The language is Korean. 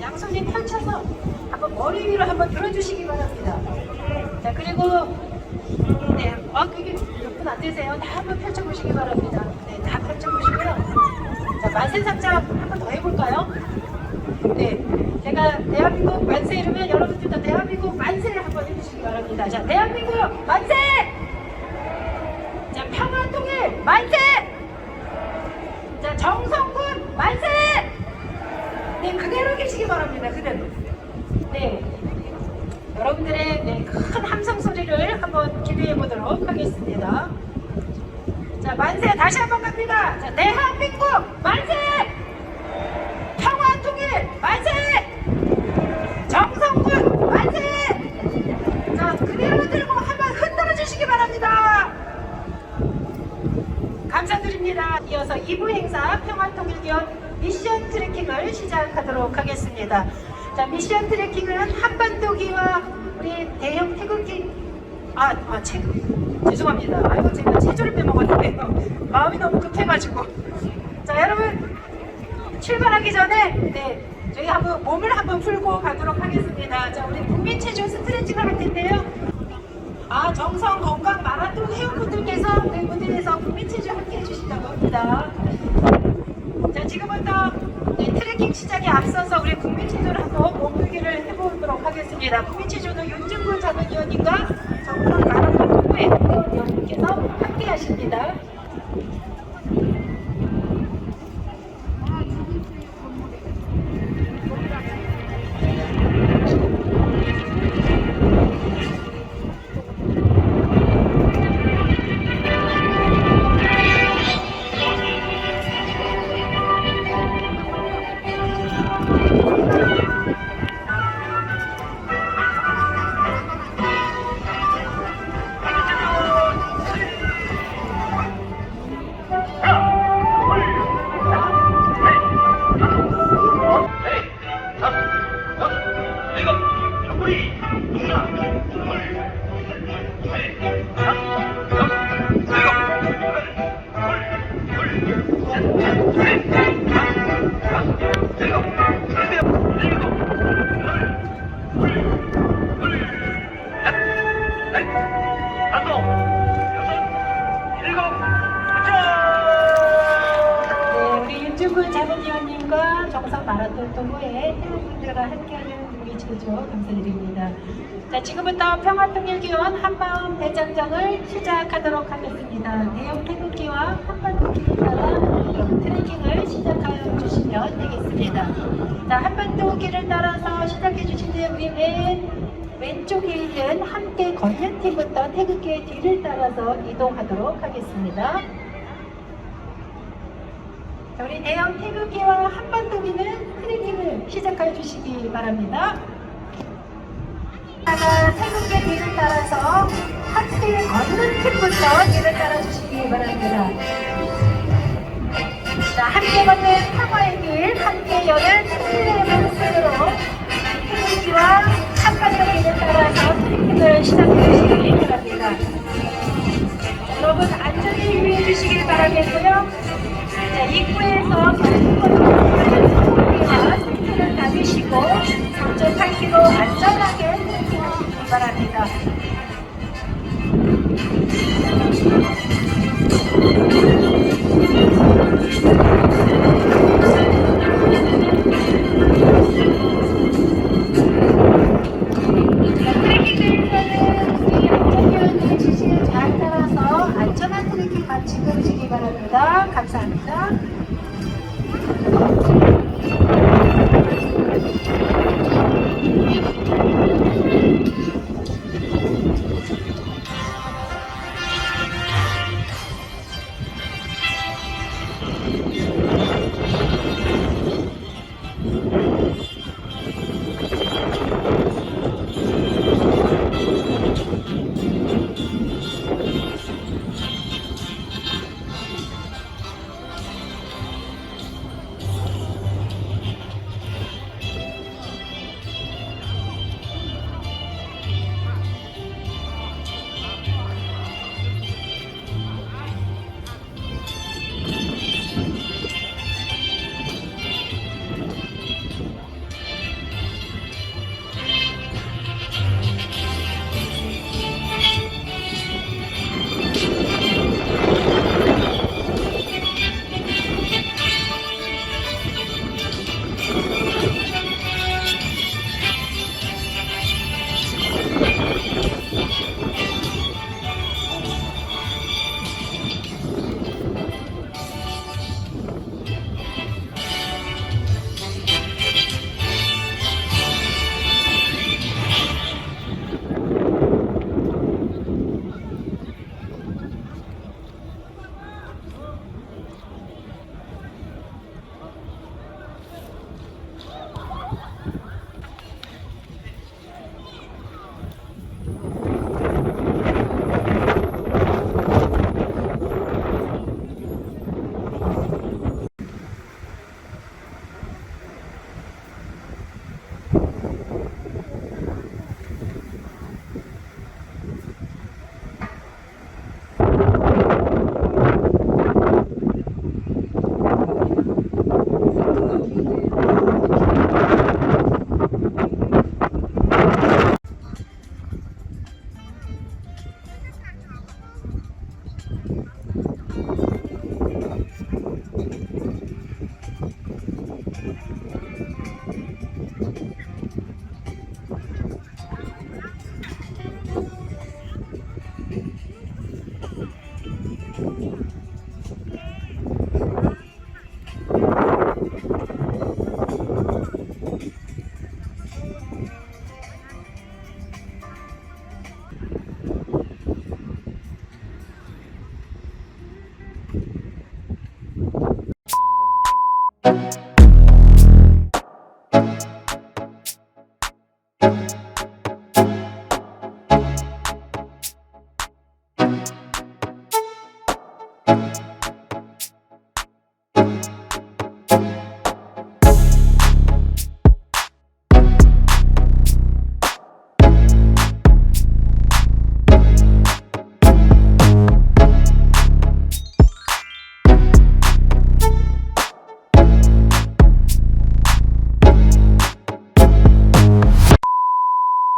양손이 펼쳐서 한번 머리 위로 한번 들어주시기 바랍니다. 자, 그리고 네, 아 그게 몇분 안 되세요? 다 한번 펼쳐보시기 바랍니다. 네, 다 펼쳐보시고요. 자, 만세상장 한번 더 해볼까요? 네, 제가 대한민국 만세 이러면 여러분들도 대한민국 만세를 한번 해주시기 바랍니다. 자, 대한민국 만세! 자, 평화 통일 만세! 자, 정성군 만세! 네, 그대로 계시기 바랍니다. 그대로. 네. 여러분들의 네, 큰 함성 소리를 한번 기대해 보도록 하겠습니다. 자, 만세 다시 한번 갑니다. 자, 대한민국 만세! 평화 통일 만세! 정성군 만세! 자, 그대로 들고 한번 흔들어 주시기 바랍니다. 감사드립니다. 이어서 2부 행사 평화통일기원 미션 트래킹을 시작하도록 하겠습니다. 자, 미션 트래킹은 한반도기와 우리 대형 태극기 아, 아, 체, 죄송합니다. 아이고, 제가 체조를 빼먹었는데요. 마음이 너무 급해가지고. 자, 여러분, 출발하기 전에, 네, 저희 한번 몸을 한번 풀고 가도록 하겠습니다. 자, 우리 국민 체조 스트레칭을 할 텐데요. 아, 정성 건강 마라톤 회원분들께서 네, 무대에서 국민 체조 함께 해주신다고 합니다. 자, 지금부터 네, 트레킹 시작에 앞서서 우리 국민 체조를 한번 몸풀기를 해보도록 하겠습니다. 국민 체조는 윤중근 자문위원님과 정성 마라톤 동호회 회원님께서 함께 하십니다. 네, 우리 윤중근 자문위원님과 정성 마라톤 동호회 회원분들과 함께하는 우리 제주 감사드립니다. 자, 지금부터 평화통일기원 한마음 대장정을 시작하도록 하겠습니다. 대형 태극기와 한반도기를 따라 트레킹을 시작하여 주시면 되겠습니다. 자, 한반도기를 따라서 시작해 주신데 우리 맨 왼쪽에 있는 함께 걷는 팀부터 태극기의 뒤를 따라서 이동하도록 하겠습니다. 자, 우리 대형 태극기와 한반도기는 트레킹을 시작해 주시기 바랍니다. 하나 태극기 뒤를 따라서 함께 걷는 팀부터 뒤를 따라 주시기 바랍니다. 자, 함께 걷는 평화의 길, 함께 여는 승리의 모습으로 태극기와 한반도기를 따라서 트레킹을 시작해 주시기 바랍니다. 여러분 안전에 유의해 주시길 바라겠고요. 자, 입구에서 경고와